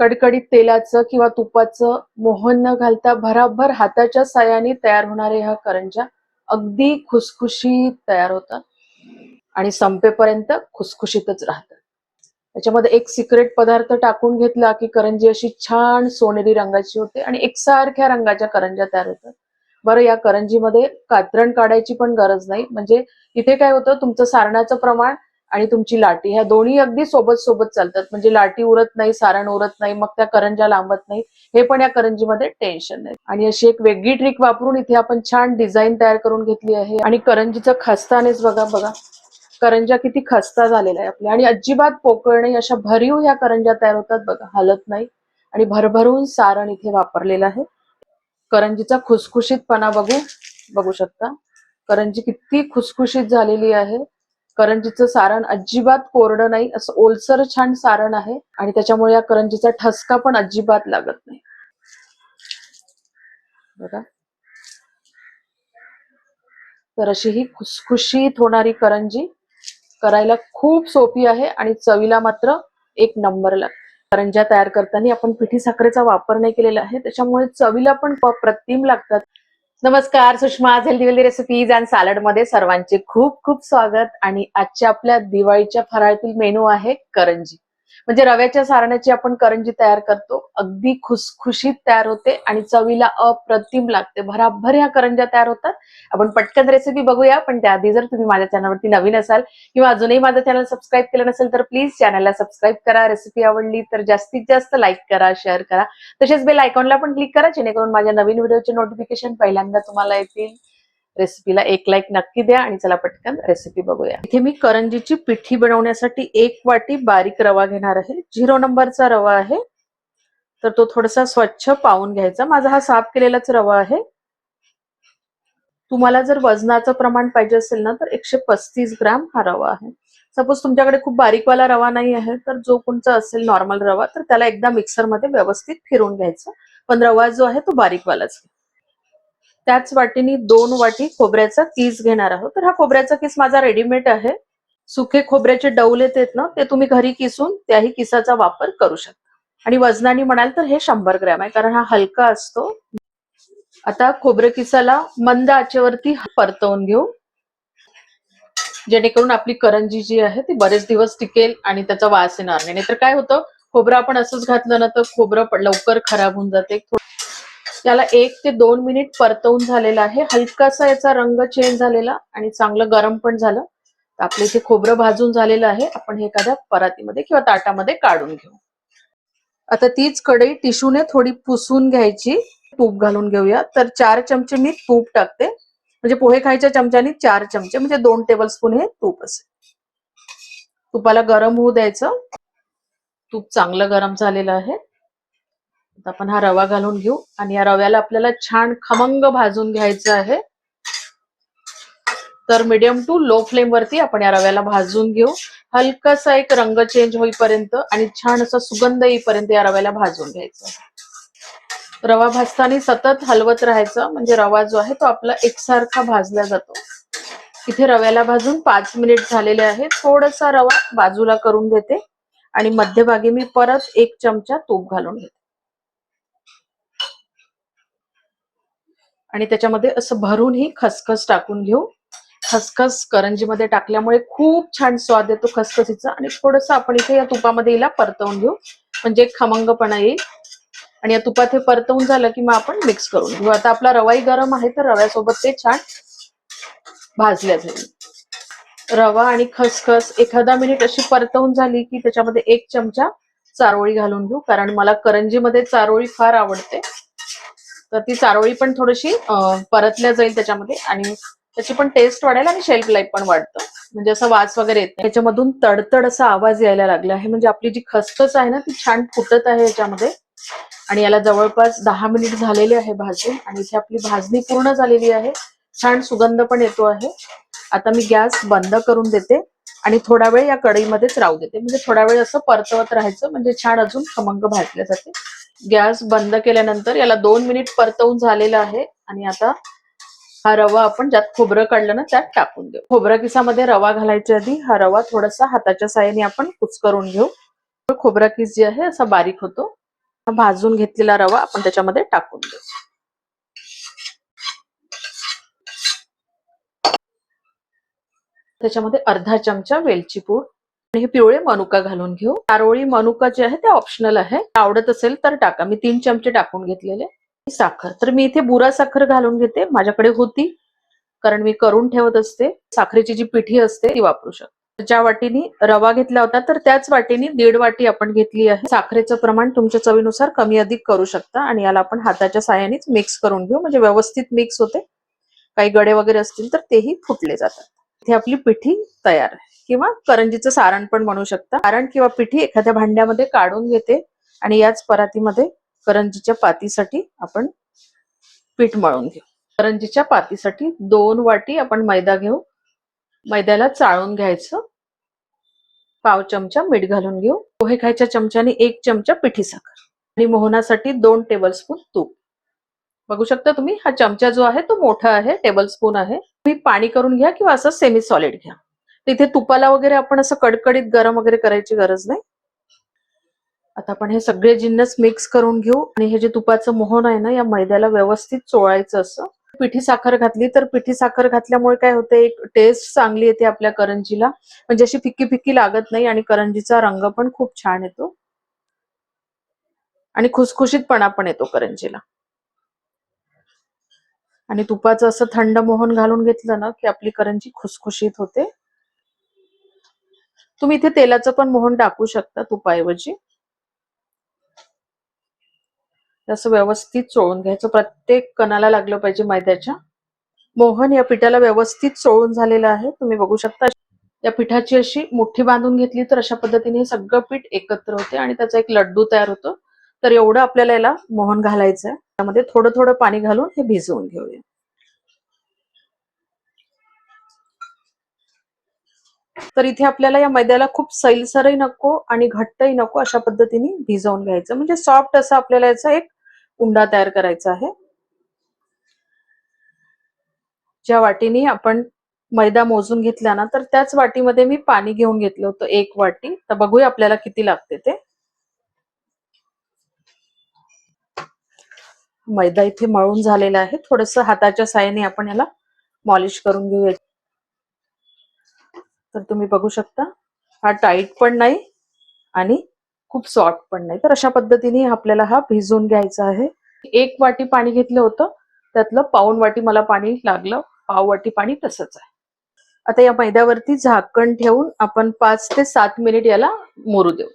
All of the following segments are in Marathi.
कडकडीत तेलाचं किंवा तुपाचं मोहन न घालता भराभर हाताच्या सायाने तयार होणारे ह्या करंजा अगदी खुसखुशीत तयार होतात. आणि संपेपर्यंत खुसखुशीतच राहतात. त्याच्यामध्ये एक सिक्रेट पदार्थ टाकून घेतला की करंजी अशी छान सोनेरी रंगाची होते आणि एकसारख्या रंगाच्या करंज्या तयार होतात. बरं या करंजीमध्ये कात्रण काढायची पण गरज नाही. म्हणजे इथे काय होतं तुमचं सारणाचं प्रमाण आणि तुमची लाटी ह्या दोन्ही अगदी सोबत सोबत चालतात. म्हणजे लाटी उरत नाही सारण उरत नाही मग त्या करंजा लांबत नाही. हे पण या करंजीमध्ये टेन्शन नाही आणि अशी एक वेगळी ट्रिक वापरून इथे आपण छान डिझाईन तयार करून घेतली आहे. आणि करंजीचा खस्तानेच बघा बघा. करंजा किती खस्ता झालेला आहे आपल्या. आणि अजिबात पोकळ नाही अशा भरीव ह्या करंजा तयार होतात. बघा हलत नाही. आणि भरभरून सारण इथे वापरलेलं आहे. करंजीचा खुसखुशीतपणा बघू बघू शकता. करंजी किती खुसखुशीत झालेली आहे. करंजीचं सारण अजिबात कोरडं नाही असं ओलसर छान सारण आहे आणि त्याच्यामुळे या करंजीचा ठसका पण अजिबात लागत नाही. बघा. तर अशी ही खुसखुशीत होणारी करंजी करायला खूप सोपी आहे आणि चवीला मात्र एक नंबर लागते करंज्या तयार करताना आपण पिठी साखरेचा वापर नाही केलेला आहे त्याच्यामुळे चवीला पण प्रतिम लागतात. नमस्कार Sushma healthy wealthy recipes and सॅलडमध्ये सर्वांचे खूप खूप स्वागत. आणि आजच्या आपल्या दिवाळीच्या फराळातील मेनू आहे करंजी. म्हणजे रव्याच्या सारण्याची आपण करंजी तयार करतो. अगदी खुसखुशीत तयार होते आणि चवीला अप्रतिम लागते. भराभर ह्या करंज्या तयार होतात. आपण पटकन रेसिपी बघूया पण त्याआधी जर तुम्ही माझ्या चॅनलवरती नवीन असाल किंवा अजूनही माझं चॅनल सबस्क्राईब केलं नसेल तर प्लीज चॅनलला सबस्क्राईब करा. रेसिपी आवडली तर जास्तीत जास्त लाईक करा शेअर करा. तसेच बेल आयकॉनला पण क्लिक करा जेणेकरून माझ्या नवीन व्हिडिओचे नोटिफिकेशन पहिल्यांदा तुम्हाला येतील. रेसिपीला एक लाईक नक्की द्या आणि चला पटकन रेसिपी बघूया. इथे मी करंजीची पिठी बनवण्यासाठी एक वाटी बारीक रवा घेणार आहे. झिरो नंबरचा रवा आहे. तर तो थोडासा स्वच्छ पाहून घ्यायचा. माझा हा साफ केलेलाच रवा आहे. तुम्हाला जर वजनाचं प्रमाण पाहिजे असेल ना तर एकशे पस्तीस ग्राम हा रवा आहे. सपोज तुमच्याकडे खूप बारीकवाला रवा नाही आहे तर जो कोणचा असेल नॉर्मल रवा तर त्याला एकदा मिक्सरमध्ये व्यवस्थित फिरून घ्यायचा. पण रवा जो आहे तो बारीकवालाच त्याच वाटीने दोन वाटी खोबऱ्याचा किस घेणार आहोत. तर हा खोबऱ्याचा किस माझा रेडीमेड आहे. सुखे खोबऱ्याचे डौल येतात ना ते तुम्ही घरी किसून त्याही किसाचा वापर करू शकता. आणि वजनाने म्हणाल तर हे शंभर ग्रॅम आहे कारण हा हलका असतो. आता खोबरे किसाला मंद आचेवरती परतवून घेऊ. जेणेकरून आपली करंजी जी आहे ती बरेच दिवस टिकेल आणि त्याचा वास येणार नाही. नाहीतर काय होतं खोबरं आपण असंच घातलं ना तर खोबरं लवकर खराब होऊन जाते. त्याला एक ते दोन मिनिट परतवून झालेला आहे. हलकासा याचा रंग चेंज झालेला आणि चांगलं गरम पण झालं. तर आपलं इथे खोबरं भाजून झालेलं आहे. आपण हे एखाद्या परातीमध्ये किंवा ताटामध्ये काढून घेऊ. आता तीच कढई टिश्यूने थोडी पुसून घ्यायची. तूप घालून घेऊया. तर चार चमचे मी तूप टाकते. म्हणजे पोहे खायच्या चमच्यानी चार चमचे म्हणजे दोन टेबल स्पून हे तूप असेल. तुपाला गरम होऊ द्यायचं. तूप चांगलं गरम झालेलं आहे. आता आपण हा रवा घालून घेऊ. आणि या रव्याला आपल्याला छान खमंग भाजून घ्यायचं आहे. तर मिडियम टू लो फ्लेम वरती आपण या रव्याला भाजून घेऊ. हलकासा एक रंग चेंज होईपर्यंत आणि छान असा सुगंध येईपर्यंत या रव्याला भाजून घ्यायचं. रवा भाजताना सतत हलवत राहायचं. म्हणजे रवा जो आहे तो आपला एकसारखा भाजला जातो. इथे रव्याला भाजून पाच मिनिट झालेले आहे थोडासा रवा बाजूला करून घेते. आणि मध्यभागी मी परत एक चमचा तूप घालून घेते. आणि त्याच्यामध्ये असं भरून ही खसखस टाकून घेऊ. खसखस करंजीमध्ये टाकल्यामुळे खूप छान स्वाद येतो खसखसीचा. आणि थोडस आपण इथे या तुपामध्ये हिला परतवून घेऊ. म्हणजे खमंगपणा येईल. आणि या तुपात हे परतवून झालं की मग आपण मिक्स करून घेऊ. आता आपला रवाई गरम आहे तर रव्यासोबत ते छान भाजल्या जाईल. रवा आणि खसखस एखादा मिनिट अशी परतवून झाली की त्याच्यामध्ये एक चमचा चारोळी घालून घेऊ. कारण मला करंजीमध्ये चारोळी फार आवडते. तर ती चारोळी पण थोडीशी परतल्या जाईल त्याच्यामध्ये आणि त्याची पण टेस्ट वाढेल आणि शेल्फ लाईफ पण वाढतं. म्हणजे असं वास वगैरे येत त्याच्यामधून तडतड असा आवाज यायला लागला. आहे म्हणजे आपली जी खसखस आहे ना ती छान फुटत आहे याच्यामध्ये. आणि याला जवळपास दहा मिनिट झालेले आहे भाजून आणि इथे आपली भाजणी पूर्ण झालेली आहे. छान सुगंध पण येतो आहे. आता मी गॅस बंद करून देते आणि थोडा वेळ या कढईमध्येच राहू देते. म्हणजे थोडा वेळ असं परतवत राहायचं. म्हणजे छान अजून खमंग भाजल्या जाते. गॅस बंद केल्यानंतर याला दोन मिनिट परतवून झालेलं आहे. आणि आता हा रवा आपण ज्यात खोबरं काढलं ना त्यात टाकून देऊ. खोबरा किसामध्ये रवा घालायच्या आधी. हा रवा थोडासा हाताच्या साह्याने आपण कुचकरून घेऊ. खोबरा किस जे आहे असा बारीक होतो. भाजून घेतलेला रवा आपण त्याच्यामध्ये टाकून देऊ. त्याच्यामध्ये अर्धा चमचा वेलची पूड हे पिवळे मनुका घालून घेऊ. चारोळी मनुका जे आहे ते ऑप्शनल आहे. आवडत असेल तर टाका. मी तीन चमचे टाकून घेतलेले. साखर. तर मी इथे बुरा साखर घालून घेते. माझ्याकडे होती. कारण मी करून ठेवत असते. साखरेची जी पिठी असते ती वापरू शकते. ज्या वाटीने रवा घेतला होता तर त्याच वाटीने दीड वाटी आपण घेतली आहे. साखरेचं प्रमाण तुमच्या चवीनुसार कमी अधिक करू शकता आणि याला आपण हाताच्या साह्यानेच मिक्स करून घेऊ. म्हणजे व्यवस्थित मिक्स होते. काही गडे वगैरे असतील तर तेही फुटले जातात. इथे आपली पिठी तयार आहे. किंवा करंजीचं सारण पण म्हणू शकता. सारण किंवा पिठी एखाद्या भांड्यामध्ये काढून घेते आणि याच परातीमध्ये करंजीच्या पातीसाठी आपण पीठ मळून घेऊ. करंजीच्या पातीसाठी दोन वाटी आपण मैदा घेऊ. मैद्याला चाळून घ्यायचं. पाव चमचा मीठ घालून घेऊ. पोहे खायच्या चमच्याने एक चमचा पिठी साखर आणि मोहनासाठी दोन टेबलस्पून तूप. बघू शकता तुम्ही हा चमचा जो आहे तो मोठा आहे टेबल स्पून आहे. तुम्ही पाणी करून घ्या किंवा असं सेमी सॉलिड घ्या. तिथे तुपाला वगैरे आपण असं कडकडीत गरम वगैरे करायची गरज नाही. आता आपण हे सगळे जिन्नस मिक्स करून घेऊ आणि हे जे तुपाचं मोहन आहे ना या मैद्याला व्यवस्थित चोळायचं असं. पिठी साखर घातली तर पिठी साखर घातल्यामुळे काय होते एक टेस्ट चांगली येते आपल्या करंजीला. म्हणजे अशी फिक्की फिक्की लागत नाही आणि करंजीचा रंग पण खूप छान येतो. आणि खुसखुशीतपणा पण येतो करंजीला. आणि तुपाचं असं थंड मोहन घालून घेतलं ना की आपली करंजी खुसखुशीत होते. तुम्ही इथे तेलाचं पण मोहन टाकू शकता तुपाऐवजी. असं व्यवस्थित चोळून घ्यायचं. प्रत्येक कणाला लागलं पाहिजे मैद्याच्या. मोहन या पिठाला व्यवस्थित चोळून झालेलं आहे. तुम्ही बघू शकता या पिठाची अशी मुठ्ठी बांधून घेतली तर अशा पद्धतीने हे सगळं पीठ एकत्र होते आणि त्याचा एक लड्डू तयार होतो. तर एवढं आपल्याला याला मोहन घालायचं आहे त्यामध्ये थोडं थोडं पाणी घालून हे भिजवून घेऊया. तर इथे आपल्याला या मैद्याला खूप सैलसरही नको आणि घट्टही नको अशा पद्धतीने भिजवून घ्यायचं. म्हणजे सॉफ्ट असं आपल्याला याचा एक उंडा तयार करायचा आहे. ज्या वाटीने आपण मैदा मोजून घेतला ना तर त्याच वाटीमध्ये मी पाणी घेऊन घेतलं होतं एक वाटी. तर बघूया आपल्याला किती लागते ते. मैदा इथे मळून झालेला आहे. थोडस हाताच्या साह्याने आपण याला मॉलिश करून घेऊया. तर तुम्ही बघू शकता हा टाईट पण नाही आणि खूप सॉफ्ट पण नाही. तर अशा पद्धतीने आपल्याला हा भिजवून घ्यायचा आहे. एक वाटी पाणी घेतलं होतं त्यातलं पाऊन वाटी मला पाणी लागलं पाव वाटी पाणी तसंच आहे. आता या मैद्यावरती झाकण ठेवून आपण पाच ते सात मिनिट याला मोरू देऊ.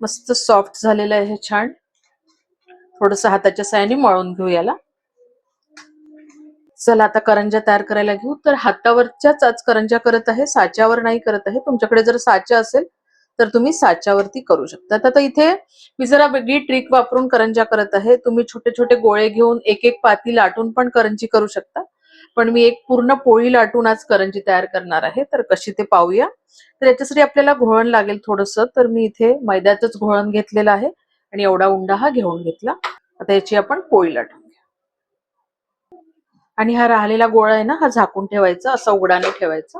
मस्त सॉफ्ट झालेलं आहे हे छान. थोडस हाताच्या साह्याने मळून घेऊ याला. चला आता करंजा तयार करायला घेऊ. तर हातावरच्याच आज करंजा करत आहे साच्यावर नाही करत आहे. तुमच्याकडे जर साचा असेल तर तुम्ही साच्यावरती करू शकता. आता इथे मी जरा वेगळी ट्रिक वापरून करंजा करत आहे. तुम्ही छोटे छोटे गोळे घेऊन एक एक पाती लाटून पण करंजी करू शकता. पण मी एक पूर्ण पोळी लाटून आज करंजी तयार करणार आहे. तर कशी ते पाहूया. तर याच्यासाठी आपल्याला घोळण लागेल थोडस. तर मी इथे मैद्याचंच घोळण घेतलेलं आहे आणि एवढा उंडा हा घेऊन घेतला. आता याची आपण पोळी लाटू. आणि हा राहिलेला गोळा आहे ना हा झाकून ठेवायचा असा उघडाने ठेवायचा.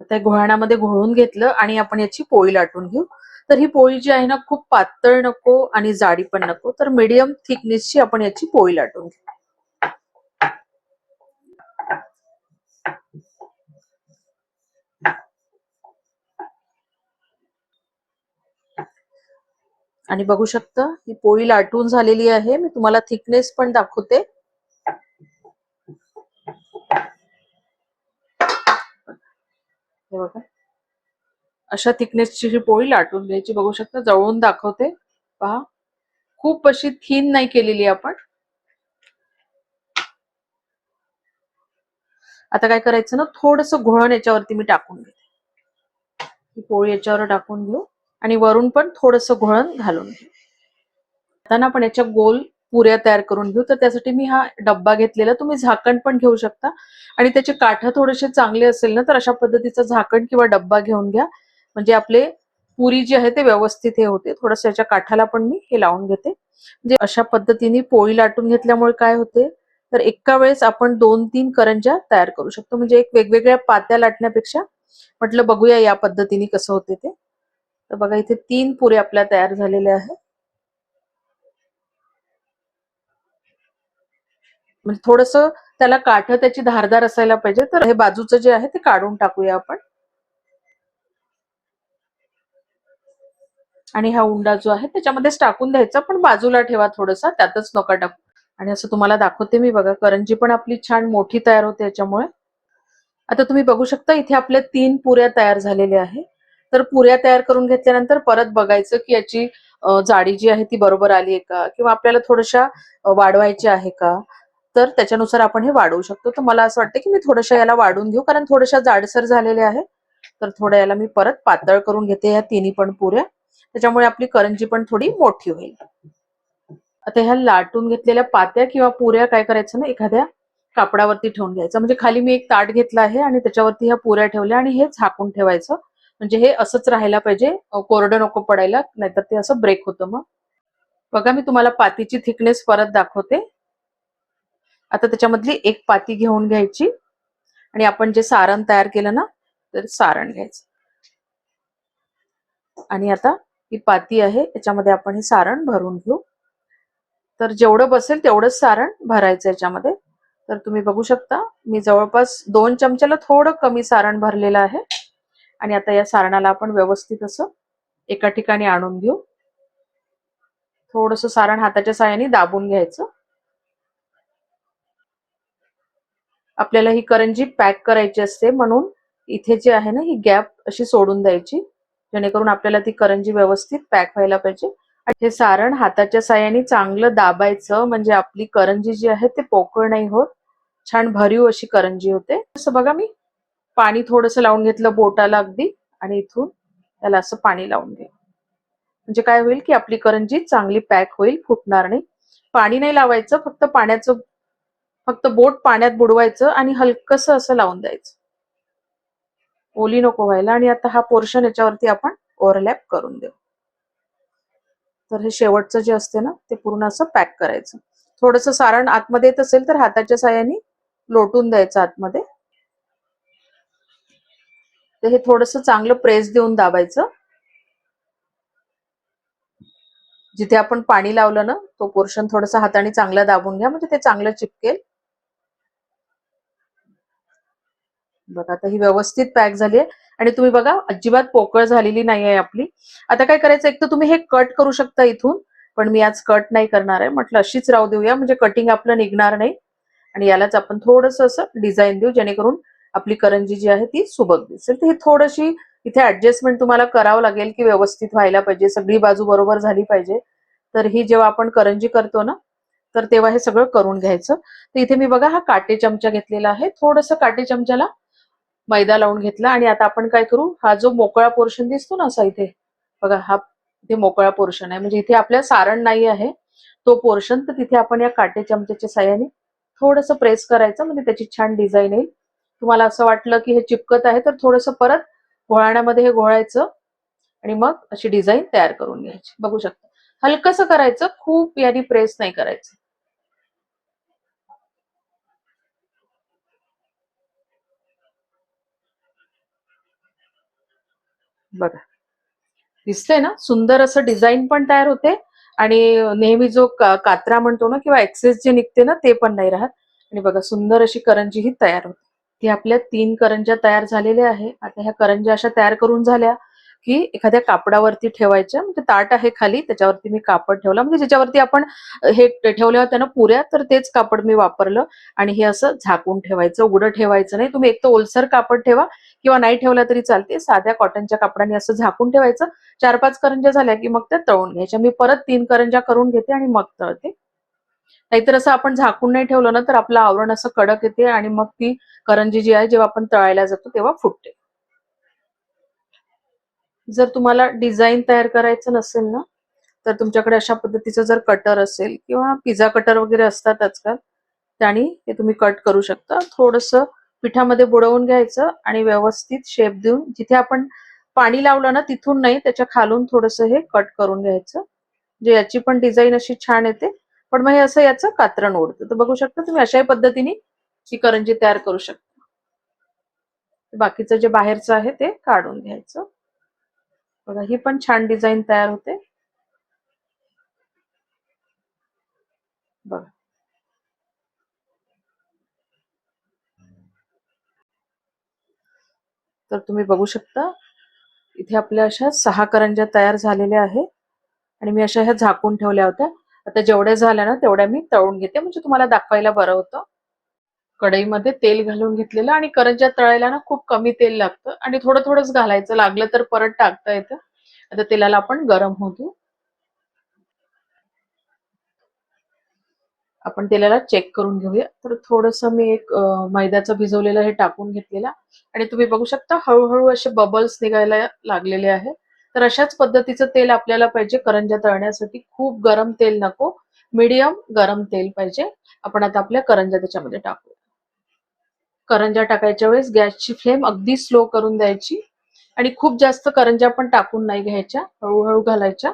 आता घोळणामध्ये घोळून घेतलं आणि आपण याची पोळी लाटून घेऊ. तर ही पोळी जी आहे ना खूप पातळ नको आणि जाडी पण नको तर मीडियम थिकनेसची आपण याची पोळी लाटून घेऊ. आणि बघू शकता ही पोळी लाटून झालेली आहे. मी तुम्हाला थिकनेस पण दाखवते. हे बघा. अशा थिकनेसची ही पोळी लाटून घ्यायची बघू शकता जवळून दाखवते. पहा. खूप अशी थीन नाही केलेली आपण. आता काय करायचं ना थोडस घोळण याच्यावरती मी टाकून घेते ही पोळी याच्यावर टाकून घेऊ आणि वरून पण थोडस घोळण घालून घेऊ. आता ना आपण याच्या गोल पुऱ्या तयार करून घेऊ. तर त्यासाठी मी हा डब्बा घेतलेला तुम्ही झाकण पण घेऊ शकता. आणि त्याचे काठ थोडेसे चांगले असेल ना तर अशा पद्धतीचा झाकण किंवा डब्बा घेऊन घ्या. म्हणजे आपले पुरी जी आहे ते व्यवस्थित हे होते. थोडस याच्या काठाला पण मी हे लावून घेते. म्हणजे अशा पद्धतीने पोळी लाटून घेतल्यामुळे काय होते? तर एका वेळेस आपण दोन तीन करंज्या तयार करू शकतो. म्हणजे एक वेगवेगळ्या पात्या लाटण्यापेक्षा म्हटलं बघूया या पद्धतीने कसं होते ते. तर बघा इथे तीन पुरे आपल्या तयार झालेल्या आहेत. म्हणजे थोडस त्याला काठ त्याची धारदार असायला पाहिजे. तर हे बाजूचं जे आहे ते काढून टाकूया आपण. आणि हा उंडा जो आहे त्याच्यामध्येच टाकून द्यायचा पण बाजूला ठेवा थोडसा त्यातच नका टाकू. आणि असं तुम्हाला दाखवते मी बघा करंजी पण आपली छान मोठी तयार होते याच्यामुळे. आता तुम्ही बघू शकता इथे आपल्या तीन पुऱ्या तयार झालेल्या आहे. तर पुऱ्या तयार करून घेतल्यानंतर परत बघायचं की याची जाडी जी आहे ती बरोबर आली आहे का? किंवा आपल्याला थोड्याशा वाढवायची आहे का? तर त्याच्यानुसार आपण हे वाढवू शकतो. तर मला असं वाटतं की मी थोड्याशा याला वाढून घेऊ कारण थोड्याशा जाडसर झालेल्या आहे. तर थोड्या याला मी परत पातळ करून घेते या तिन्ही पण पुऱ्या. त्याच्यामुळे आपली करंजी पण थोडी मोठी होईल. आता ह्या लाटून घेतलेल्या पात्या किंवा पुऱ्या काय करायचं ना एखाद्या कापडावरती ठेवून घ्यायचं. म्हणजे खाली मी एक ताट घेतला आहे आणि त्याच्यावरती ह्या पुऱ्या ठेवल्या आणि हे झाकून ठेवायचं. म्हणजे हे असंच राहायला पाहिजे. कोरडं नको पडायला नाहीतर ते असं ब्रेक होतं मग. बघा मी तुम्हाला पातीची थिकनेस परत दाखवते. आता त्याच्यामधली एक पाती घेऊन घ्यायची. आणि आपण जे सारण तयार केलं ना तर सारण घ्यायचं. आणि आता ही पाती आहे याच्यामध्ये आपण हे सारण भरून घेऊ. तर जेवढं बसेल तेवढंच सारण भरायचं याच्यामध्ये. तर तुम्ही बघू शकता मी जवळपास दोन चमच्याला थोडं कमी सारण भरलेलं आहे. आणि आता या सारणाला आपण व्यवस्थित असं एका ठिकाणी आणून घेऊ. थोडस सारण हाताच्या साहाय्याने दाबून घ्यायचं. आपल्याला ही करंजी पॅक करायची असते म्हणून इथे जे आहे ना ही गॅप अशी सोडून द्यायची. जेणेकरून आपल्याला ती करंजी व्यवस्थित पॅक व्हायला पाहिजे. हे सारण हाताच्या साहाय्याने चांगलं दाबायचं म्हणजे आपली करंजी जी आहे ते पोकळ नाही होत. छान भरीव अशी करंजी होते. असं बघा मी. पाणी थोडंसं लावून घेतलं बोटाला अगदी. आणि इथून त्याला असं पाणी लावून घे. म्हणजे काय होईल की आपली करंजी चांगली पॅक होईल फुटणार नाही. पाणी नाही लावायचं फक्त पाण्याचं फक्त बोट पाण्यात बुडवायचं आणि हलकस असं लावून द्यायचं. ओली नको व्हायला आणि आता हा पोर्शन याच्यावरती आपण ओव्हरलॅप करून देऊ. तर हे शेवटचं जे असते ना ते पूर्ण असं पॅक करायचं. थोडस सारण आतमध्ये येत असेल तर हाताच्या साह्याने लोटून द्यायचं आतमध्ये. तर हे थोडस चांगलं प्रेस देऊन दाबायचं. जिथे आपण पाणी लावलं ना तो पोर्शन थोडासा हाताने चांगला दाबून घ्या म्हणजे ते चांगलं चिपकेल. बघा आता ही व्यवस्थित पॅक झाली आहे. आणि तुम्ही बघा अजिबात पोकळ झालेली नाही आहे आपली. आता काय करायचं एक तर तुम्ही हे कट करू शकता इथून पण मी आज कट नाही करणार आहे. म्हटलं अशीच राहू देऊया म्हणजे कटिंग आपलं निघणार नाही. आणि यालाच आपण थोडस असं डिझाईन देऊ जेणेकरून आपली करंजी जी आहे ती सुबक दिसेल. तर ही थोडीशी इथे ऍडजस्टमेंट तुम्हाला करावं लागेल की व्यवस्थित व्हायला पाहिजे सगळी बाजू बरोबर झाली पाहिजे. तर ही जेव्हा आपण करंजी करतो ना तर तेव्हा हे सगळं करून घ्यायचं. तर इथे मी बघा हा काटे चमचा घेतलेला आहे. थोडस काटे चमच्याला मैदा लावून घेतला आणि आता आपण काय करू? हा जो मोकळा पोर्शन दिसतो ना असा इथे बघा हा इथे मोकळा पोर्शन आहे. म्हणजे इथे आपल्या सारण नाही आहे. तो पोर्शन तर तिथे आपण या काटे चमच्याच्या साह्याने थोडस प्रेस करायचं. म्हणजे त्याची छान डिझाईन येईल. तुम्हाला असं वाटलं की हे चिपकत आहे तर थोडस परत घोळाण्यामध्ये हे घोळायचं. आणि मग अशी डिझाईन तयार करून घ्यायची. बघू शकता. हलकसं करायचं. खूप याने प्रेस नाही करायचं. बघा. दिसतंय ना? सुंदर असं डिझाईन पण तयार होते. आणि नेहमी जो कात्रा म्हणतो ना किंवा एक्सेस जे निघते ना ते पण नाही राहत. आणि बघा सुंदर अशी करंजी ही तयार होते. ती आपल्या तीन करंज्या तयार झालेल्या आहे. आता ह्या करंज्या अशा तयार करून झाल्या की एखाद्या कापडावरती ठेवायच्या. म्हणजे ताट आहे खाली त्याच्यावरती मी कापड ठेवला. म्हणजे ज्याच्यावरती आपण हे ठेवल्या होत्या ना पुऱ्या तर तेच कापड मी वापरलं. आणि हे असं झाकून ठेवायचं उघडं ठेवायचं नाही. तुम्ही एक तर ओलसर कापड ठेवा. किंवा नाही ठेवलं तरी चालते. साध्या कॉटनच्या कापडाने असं झाकून ठेवायचं. चार पाच करंज्या झाल्या की मग त्या तळून घ्यायच्या. मी परत तीन करंज्या करून घेते आणि मग तळते. नाहीतर असं आपण झाकून नाही ठेवलं ना तर आपलं आवरण असं कडक येते आणि मग ती करंजी जी आहे जेव्हा आपण तळायला जातो तेव्हा फुटते. जर तुम्हाला डिझाईन तयार करायचं नसेल ना तर तुमच्याकडे अशा पद्धतीचं जर कटर असेल किंवा पिझ्झा कटर वगैरे असतात आजकाल त्याने ते तुम्ही कट करू शकता. थोडंसं पिठामध्ये बुडवून घ्यायचं आणि व्यवस्थित शेप देऊन जिथे आपण पाणी लावलं ना तिथून नाही त्याच्या खालून थोडस हे कट करून घ्यायचं. जे याची पण डिझाईन अशी छान येते. पण मग हे असं याचं कात्रण ओढतं. तर बघू शकता तुम्ही अशाही पद्धतीने ही करंजी तयार करू शकता. बाकीचं जे बाहेरचं आहे ते काढून घ्यायचं. बघा ही पण छान डिझाईन तयार होते बघा तर तुम्ही बघू शकता. इथे आपल्या अशा सहा करंज्या तयार झालेल्या आहेत. आणि मी अशा ह्या झाकून ठेवल्या होत्या. आता जेवढ्या झाल्या ना तेवढ्या मी तळून घेते. म्हणजे तुम्हाला दाखवायला बरं होतं. कढईमध्ये तेल घालून घेतलेलं आणि करंज्या तळायला ना खूप कमी तेल लागतं. आणि थोडं थोडंच घालायचं. लागलं तर परत टाकता येतं. आता तेलाला आपण गरम होतो आपण तेलाला चेक करून घेऊया. तर थोडस मी एक मैद्याचं भिजवलेलं हे टाकून घेतलेलं आणि तुम्ही बघू शकता हळूहळू असे बबल्स निघायला लागलेले आहे. तर अशाच पद्धतीचं तेल आपल्याला पाहिजे करंज्या तळण्यासाठी. खूप गरम तेल नको मीडियम गरम तेल पाहिजे. आपण आता आपल्या करंज्या त्याच्यामध्ये टाकू. करंज्या टाकायच्या वेळेस गॅसची फ्लेम अगदी स्लो करून द्यायची आणि खूप जास्त करंज्या पण टाकून नाही घ्यायच्या. हळूहळू घालायच्या.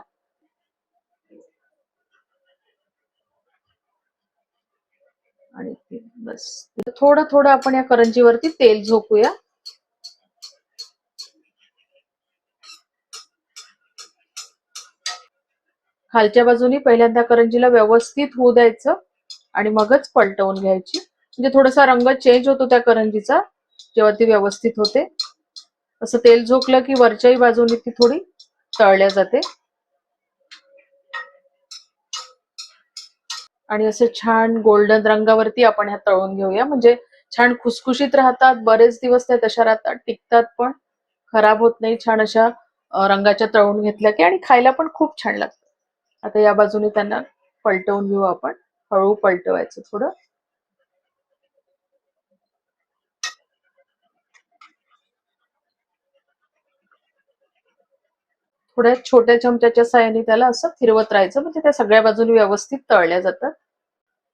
आणि बस. थोडं थोडं आपण या करंजीवरती तेल झोपूया. खालच्या बाजूनी पहिल्यांदा करंजीला व्यवस्थित होऊ द्यायचं आणि मगच पलटवून घ्यायची. म्हणजे थोडासा रंग चेंज होतो त्या करंजीचा जेव्हा ती व्यवस्थित होते. असं तेल झोकलं की वरच्याही बाजूनी ती थोडी तळल्या जाते. आणि असे छान गोल्डन रंगावरती आपण ह्या तळून घेऊया. म्हणजे छान खुसखुशीत राहतात बरेच दिवस त्या तशा राहतात टिकतात पण. खराब होत नाही छान अशा रंगाच्या तळून घेतल्या की आणि खायला पण खूप छान लागतं. आता या बाजूने त्यांना पलटवून घेऊ आपण. हळू पलटवायचं थोडं. थोड्या छोट्या चमच्याच्या साहाय्याने त्याला असं फिरवत राहायचं. म्हणजे त्या सगळ्या बाजूने व्यवस्थित तळल्या जातात.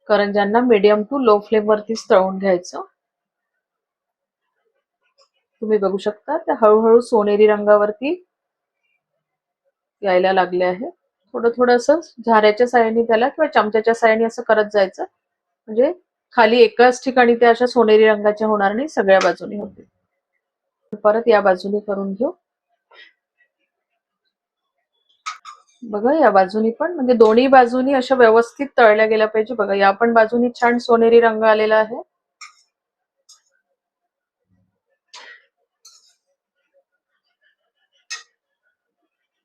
करंज्यांना मीडियम टू लो फ्लेम वरतीच तळून घ्यायचं तुम्ही बघू शकता त्या हळूहळू सोनेरी रंगावरती यायला लागले आहे थोडं थोडं असं झाऱ्याच्या साहाय्याने त्याला किंवा चमच्याच्या साहाय्याने असं करत जायचं. म्हणजे खाली एकाच ठिकाणी त्या अशा सोनेरी रंगाच्या होणार नाही सगळ्या बाजूनी होतील. परत या बाजूने करून घेऊ. बघा या बाजूनी पण म्हणजे दोन्ही बाजूनी अशा व्यवस्थित तळल्या गेल्या पाहिजे. बघा या पण बाजूनी छान सोनेरी रंग आलेला आहे.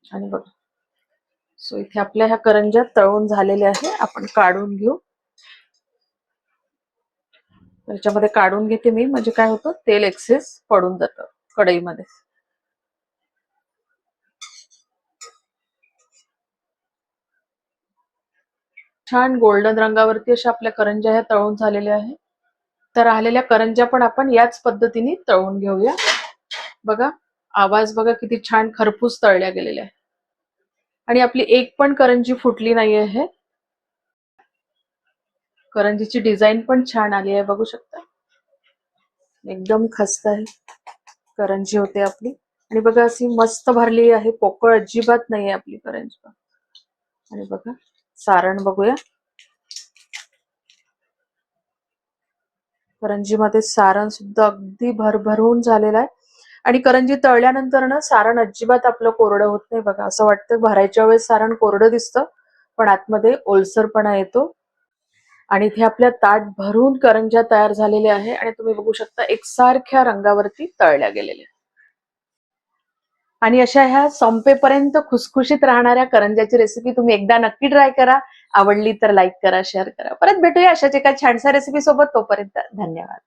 आणि बघा सो इथे आपल्या ह्या करंज्या तळून झालेल्या आहे. आपण काढून घेऊ. त्याच्यामध्ये काढून घेते मी. म्हणजे काय होतं? तेल एक्सेस पडून जातं कढईमध्ये. छान गोल्डन रंगावरती अशा आपल्या करंज्या ह्या तळून झालेल्या आहेत. तर राहिलेल्या करंज्या पण आपण याच पद्धतीने तळून घेऊया. बघा आवाज बघा किती छान खरपूस तळल्या गेलेल्या आहे आणि आपली एक पण करंजी फुटली नाही आहे करंजीची डिझाईन पण छान आली आहे बघू शकता. एकदम खस्त आहे. करंजी होते आपली. आणि बघा अशी मस्त भरली आहे पोकळ अजिबात नाही आहे आपली करंजी आणि बघा सारण बघूया. करंजीमध्ये सारण सुद्धा अगदी भरभरून झालेलं आहे. आणि करंजी तळल्यानंतर ना सारण अजिबात आपलं कोरडं होत नाही बघा. असं वाटतं भरायच्या वेळेस सारण कोरडं दिसतं पण आतमध्ये ओलसरपणा येतो. आणि इथे आपल्या ताट भरून करंज्या तयार झालेल्या आहे. आणि तुम्ही बघू शकता एकसारख्या रंगावरती तळल्या गेलेल्या आणि अशा ह्या संपेपर्यंत खुसखुशीत राहणाऱ्या करंज्याची रेसिपी तुम्ही एकदा नक्की ट्राय करा. आवडली तर लाईक करा शेअर करा. परत भेटूया अशाच एका छानशा रेसिपी सोबत. तोपर्यंत धन्यवाद.